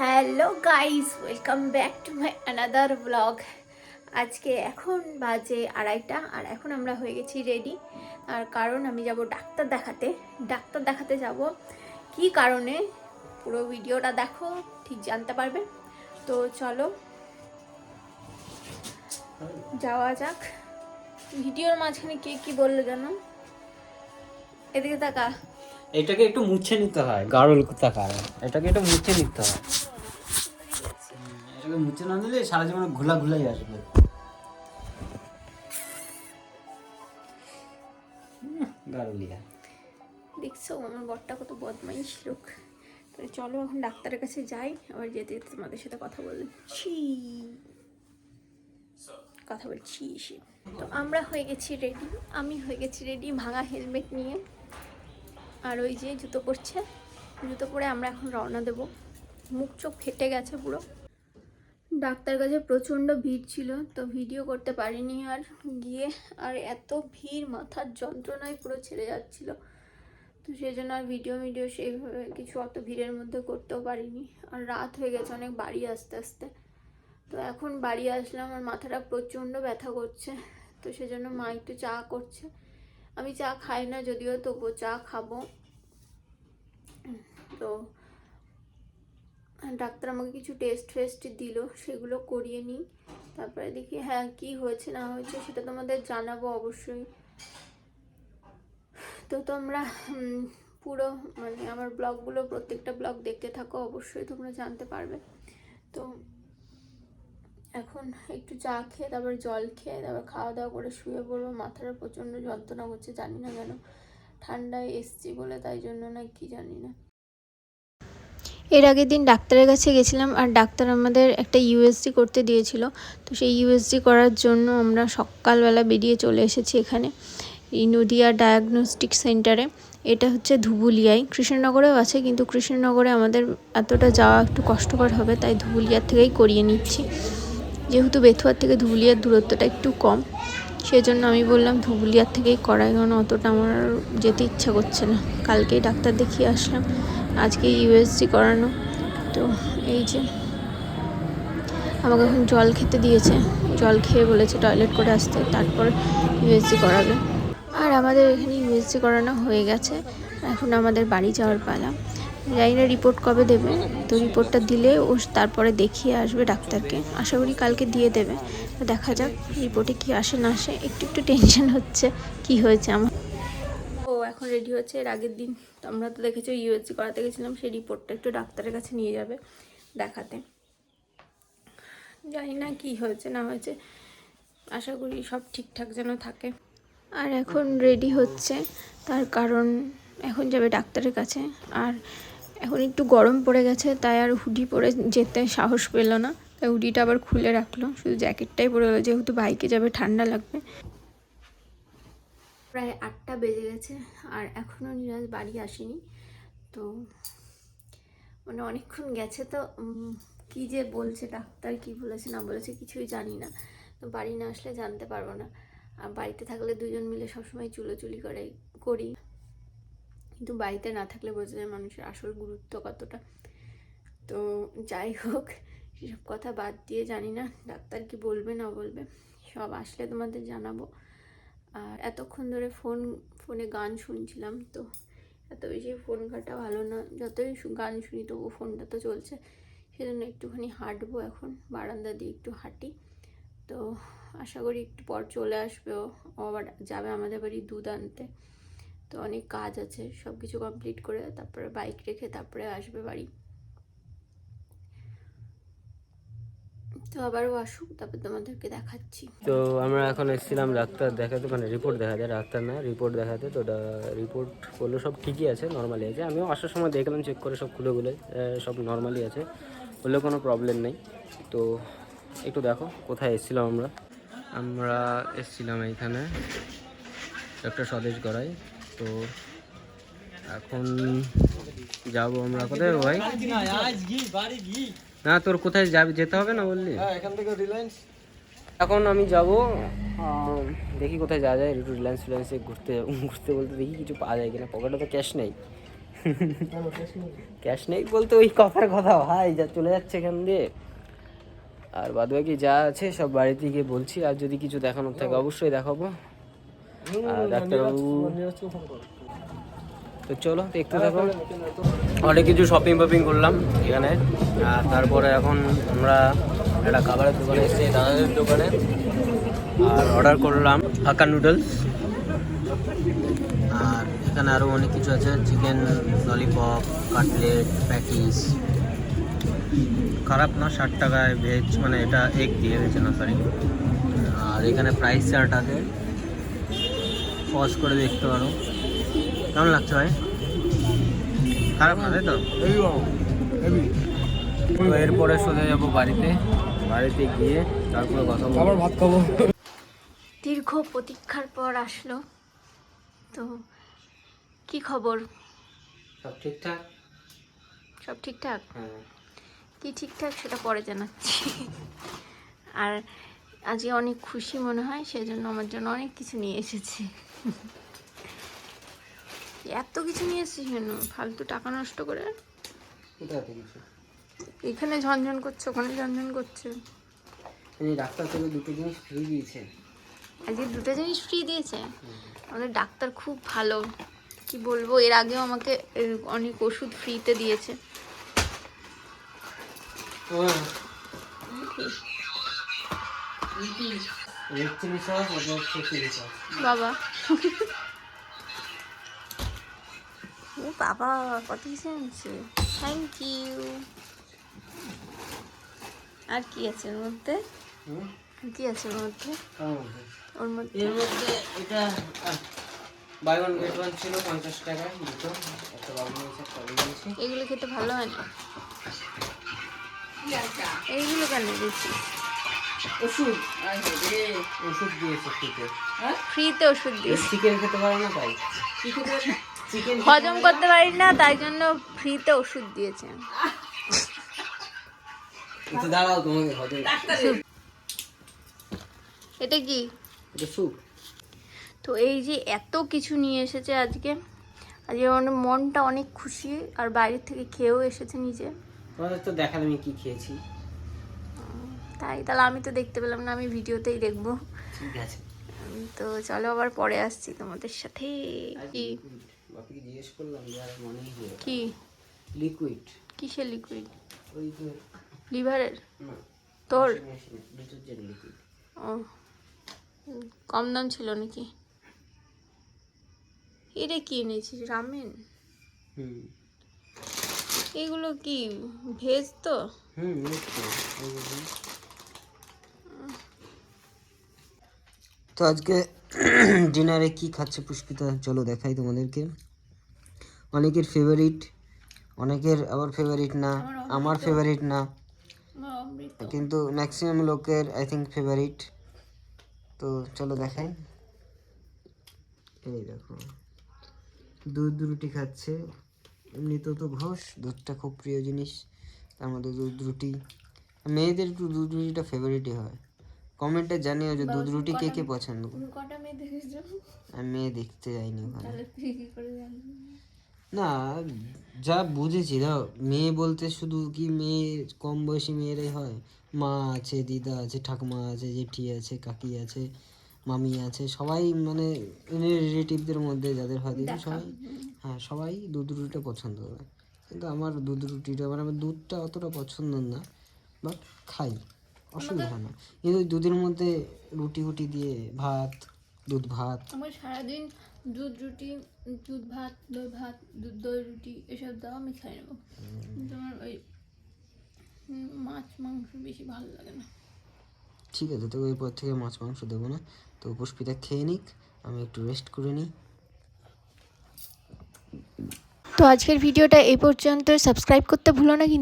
Hello guys welcome back to my another blog আজকে এখন বাজে আড়াইটা, আর এখন আমরা হয়ে গেছি রেডি আর কারণ আমি যাব ডাক্তার দেখাতে। ডাক্তার দেখাতে যাব কি কারণে? পুরো ভিডিওটা দেখো, ঠিক জানতে পারবে। তো চলো, যাওয়া যাক। ভিডিওর মাঝখানে কে কি বলল জানো? এদিকে তাকা। এটাকে একটু মুছে নিতে হয়, গাঢ় কোথাকার এটাকে একটু মুছে নিতে হয়। এটাকে মুছে না দিলে সারা জীবন ঘোলা ঘোলাই আসবে। গাড়লিয়া দেখছ, আমার বরটা কত বদমাইশ লোক। তাহলে চলো এখন ডাক্তারের কাছে যাই, আবার যেতে যেতে তোমাদের সাথে কথা বলছি। কথা বলছি তো আমরা হয়ে গেছি রেডি আমি হয়ে গেছি রেডি ভাঙা হেলমেট নিয়ে। আর ওই যে জুতো পরছে, জুতো পরে আমরা এখন রওনা দেব। মুখ চোখ ফেটে গেছে পুরো। ডাক্তার কাছে প্রচণ্ড ভিড় ছিল, তো ভিডিও করতে পারিনি আর গিয়ে, আর এত ভিড়, মাথার যন্ত্রণায় পুরো ছেড়ে যাচ্ছিল। তো সেই জন্য আর ভিডিও ভিডিও সেইভাবে কিছু অত ভিড়ের মধ্যে করতেও পারিনি। আর রাত হয়ে গেছে অনেক বাড়ি আসতে আসতে। তো এখন বাড়ি আসলাম আর মাথাটা প্রচণ্ড ব্যথা করছে। তো সেজন্য মা একটু চা করছে। আমি চা খাই না যদিও, তবুও চা খাব। তো ডাক্তার আমাকে কিছু টেস্ট ফেস্ট দিল, সেগুলো করিয়ে নিই। তারপরে দেখি হ্যাঁ কি হয়েছে, না হয়েছে, সেটা তোমাদের জানাব অবশ্যই। তো তোমরা পুরো মানে আমার ব্লগগুলো, প্রত্যেকটা ব্লগ দেখতে থাকো, অবশ্যই তোমরা জানতে পারবে। তো এখন একটু চা খেয়ে, তারপর জল খেয়ে, তারপর খাওয়া দাওয়া করে শুয়ে পড়ব। মাথাটা প্রচণ্ড যন্ত্রণা করছে, জানি না কেন। ঠান্ডায় এসছি বলে তাই জন্য না কি জানি না। এর আগের দিন ডাক্তারের কাছে গেছিলাম আর ডাক্তার আমাদের একটা ইউএসজি করতে দিয়েছিল। তো সেই ইউএসজি করার জন্য আমরা সকালবেলা বেরিয়ে চলে এসেছি এখানে, এই নদিয়া ডায়াগনস্টিক সেন্টারে এটা হচ্ছে ধুবুলিয়ায়। কৃষ্ণনগরেও আছে, কিন্তু কৃষ্ণনগরে আমাদের এতটা যাওয়া একটু কষ্টকর হবে, তাই ধুবুলিয়ার থেকেই করিয়ে নিচ্ছি। যেহেতু বেথুয়ার থেকে ধুবুলিয়ার দূরত্বটা একটু কম। সেজন্য আমি বললাম, ধুবুলিয়ার থেকেই করাই কারণ অতটা আমার যেতে ইচ্ছা করছে না। কালকেই ডাক্তার দেখিয়ে আসলাম, আজকে ইউএসজি করানো। তো এই যে, আমাকে এখন জল খেতে দিয়েছে। জল খেয়ে বলেছে টয়লেট করে আসতে, তারপর ইউএসজি করাবে। আর আমাদের এখানে ইউএসজি করানো হয়ে গেছে। এখন আমাদের বাড়ি যাওয়ার পালা। জানি না রিপোর্ট কবে দেবে। তো রিপোর্টটা দিলে ও তারপরে দেখিয়ে আসবে ডাক্তারকে। আশা করি কালকে দিয়ে দেবে। দেখা যাক রিপোর্টে কি আসে না আসে। একটু একটু টেনশন হচ্ছে কি হয়েছে আমার। ও এখন রেডি হচ্ছে, এর আগের দিন তো আমরা তো দেখেছ ইউএসজি করাতে গেছিলাম, সেই রিপোর্টটা একটু ডাক্তারের কাছে নিয়ে যাবে দেখাতে। জানি না কি হয়েছে, না হয়েছে। আশা করি সব ঠিকঠাক যেন থাকে। আর এখন রেডি হচ্ছে, তার কারণ এখন যাবে ডাক্তারের কাছে। আর এখন একটু গরম পড়ে গেছে, তাই আর হুডি পরে যেতে সাহস পেল না। তাই হুডিটা আবার খুলে রাখল, শুধু জ্যাকেটটাই পরে গেলো, যেহেতু বাইকে যাবে, ঠান্ডা লাগবে। প্রায় আটটা বেজে গেছে, আর এখনও নিরাজ বাড়ি আসেনি। তো মানে অনেকক্ষণ গেছে তো কি যে বলছে, ডাক্তার কি বলেছে, না বলেছে, কিছুই জানি না। তো বাড়ি না আসলে জানতে পারব না। আর বাড়িতে থাকলে দুজন মিলে সবসময় চুলোচুলি করে করি। কিন্তু বাড়িতে না থাকলে বোঝা যায় মানুষের আসল গুরুত্ব কতটা। তো যাই হোক, সেসব কথা বাদ দিয়ে জানি না ডাক্তার কি বলবে, না বলবে, সব আসলে তোমাদের জানাব। আর এতক্ষণ ধরে ফোন, ফোনে গান শুনছিলাম তো এত বেশি ফোন ঘাটা ভালো না, যতই গান শুনি তবু ফোনটা তো চলছে, সেজন্য একটুখানি হাঁটবো এখন, বারান্দা দিয়ে একটু হাঁটি। তো আশা করি একটু পর চলে আসবে ও আবার যাবে আমাদের বাড়ি দুধ আনতে। তো অনেক কাজ আছে সব কিছু কমপ্লিট করে তারপরে বাইক রেখে তারপরে আসবে বাড়ি। তো আবারও আসুক, তারপর তোমাদেরকে দেখাচ্ছি। তো আমরা এখন এসেছিলাম ডাক্তার দেখাতে মানে রিপোর্ট দেখাতে, ডাক্তার না রিপোর্ট দেখাতে। তো রিপোর্ট করল, সব ঠিকই আছে নর্মালি আছে। আমিও আসার সময় দেখলাম চেক করে সব খুলে খুলে সব নর্মালি আছে। বললে কোনো প্রবলেম নেই। তো একটু দেখো, কোথায় এসেছিলাম আমরা? আমরা এসেছিলাম এইখানে ডক্টর স্বদেশ গড়াই। তো এখন যাব আমরা কোথায় ভাই? না, তোর কোথায় যাবে? যেতে হবে না বললি? এখান আমি যাব দেখি কোথায় যাওয়া যায়, একটু রিলায়েন্স ফিলায়েন্সে ঘুরতে ঘুরতে বলতে দেখি কিছু পাওয়া যায় কিনা। পকেটে তো ক্যাশ নেই। ক্যাশ নেই বলতে ওই কথার কথা, ভাই, যা চলে যাচ্ছে এখান দিয়ে। আর বাদ বাকি যা আছে সব বাড়িতে গিয়ে বলছি, আর যদি কিছু দেখানোর থাকে অবশ্যই দেখাবো। ডাক্তারবাবু তো চলো দেখতে থাকো। অনেক কিছু শপিং ফপিং করলাম এখানে। আর তারপরে এখন আমরা একটা খাবারের দোকানে এসেছি দাদাদের দোকানে। আর অর্ডার করলাম হাক্কা নুডলস আর এখানে আরও অনেক কিছু আছে চিকেন ললিপপ কাটলেট প্যাটিস খারাপ না ষাট টাকায় ভেজ মানে এটা এগ দিয়ে দিয়েছে না সরি আর এখানে প্রাইস চার্ট আছে। পজ করে দেখতে পারো। কেমন লাগছে ভাই? খারাপ না তাই তো? তো এরপরে সোজা যাব বাড়িতে। বাড়িতে গিয়ে তারপরে কথা বলব। আবার ভাত খাব। দীর্ঘ প্রতীক্ষার পর আসলো। তো কি খবর? সব ঠিকঠাক? সব ঠিকঠাক? হ্যাঁ। কি ঠিকঠাক সেটা পরে জানাচ্ছি। আর আজকে অনেক খুশি মনে হয় সেজন্য আমার জন্য অনেক কিছু নিয়ে এসেছে। এত কিছু নিয়ে এসেছিস কেন? ফালতু টাকা নষ্ট করে? এখানে ঝনঝন করছে ওখানে ঝনঝন করছে। ডাক্তার থেকে দুটো জিনিস ফ্রি দিয়েছে। আজকে দুটো জিনিস ফ্রি দিয়েছে? আমাদের ডাক্তার খুব ভালো। কি বলব এর আগেও আমাকে অনেক ওষুধ ফ্রিতে দিয়েছে। রেড চিলি সস আর হচ্ছে চিলি সস বাবা। ও বাবা কত কিছু আনছে থ্যাংক ইউ আর কি আছে ওর মধ্যে? কি আছে ওর মধ্যে? ওর মধ্যে? এর মধ্যে এটা বাই ওয়ান গেট ওয়ান ছিল পঞ্চাশ টাকায় দুটো। একটা বাবু নিয়েছে এগুলো খেতে ভালো হয় না? এইগুলো কেন দিচ্ছি ওষুধ? ওষুধ দিয়েছে ফ্রিতে। ফ্রিতে ওষুধ দিয়েছি। চিকেন খেতে পারে না তাই। চিকেন হজম করতে পারি না তাই জন্য ফ্রিতে ওষুধ দিয়েছে। দাঁড়াও তোমাকে হজম এটা কি? এটা স্যুপ তো এই যে এত কিছু নিয়ে এসেছে আজকে আজকে আমার মনটা অনেক খুশি আর বাইরের থেকে খেয়েও এসেছে নিজে। তোমাদের তো দেখালে আমি কি খেয়েছি। তাই তাহলে আমি তো দেখতে পেলাম না আমি ভিডিওতেই দেখব। ঠিক আছে। তো চলো আবার পরে আসছি তোমাদের সাথে। কি? বাপিকে জিজ্ঞেস করলাম আর মনেই হলো কি? লিকুইড কিসের লিকুইড ওই যে লিভারের? তোর? ডিটারজেন্ট লিকুইড ও কম দাম ছিল নাকি? এটা কি এনেছিস রামেন হুম। এগুলো কি ভেজ তো? হুম তো, আজকে ডিনারে কি খাচ্ছে পুষ্পিতা? চলো দেখাই তোমাদেরকে। অনেকের ফেভারিট অনেকের আবার ফেভারিট না আমার ফেভারিট না। কিন্তু ম্যাক্সিমাম লোকের আই থিঙ্ক ফেভারিট তো চলো দেখাই। এই দেখো। দুধ রুটি খাচ্ছে। এমনিতেও তো ঘোষ দুধটা খুব প্রিয় জিনিস। তার মধ্যে দুধ রুটি। মেয়েদের একটু দুধ রুটিটা ফেভারিটই হয়। কমেন্টে জানিও যে দুধ রুটি কে কে পছন্দ করে। কটা মেয়ে দেখেছ? আমি মেয়ে দেখতে যাইনি ওখানে। না যা বুঝেছি দাও। মেয়ে বলতে শুধু কি মেয়ে কম বয়সী মেয়েরাই হয়? মা আছে দিদা আছে ঠাকুমা আছে জেঠি আছে কাকি আছে মামি আছে সবাই মানে রিলেটিভদের মধ্যে যাদের হয় সবাই। হ্যাঁ সবাই দুধ রুটিটা পছন্দ করে। কিন্তু আমার দুধ রুটিটা মানে আমার দুধটা অতটা পছন্দ না বাট খাই। অসুবিধা হয় না। কিন্তু দুধের মধ্যে রুটি ফুটি দিয়ে ভাত দুধ ভাত। আমার সারাদিন দুধ রুটি দুধ ভাত দই ভাত দুধ দই রুটি এসব দাও আমি খাই নেব কিন্তু আমার ওই মাছ মাংস বেশি ভালো লাগে না। ঠিক আছে তো এরপর থেকে মাছ মাংস দেবো না। তো পুষ্পিতা খেয়ে নিক আমি একটু রেস্ট করে নিই। তো আজকের ভিডিওটা এই পর্যন্ত। সাবস্ক্রাইব করতে ভুলো না কিন্তু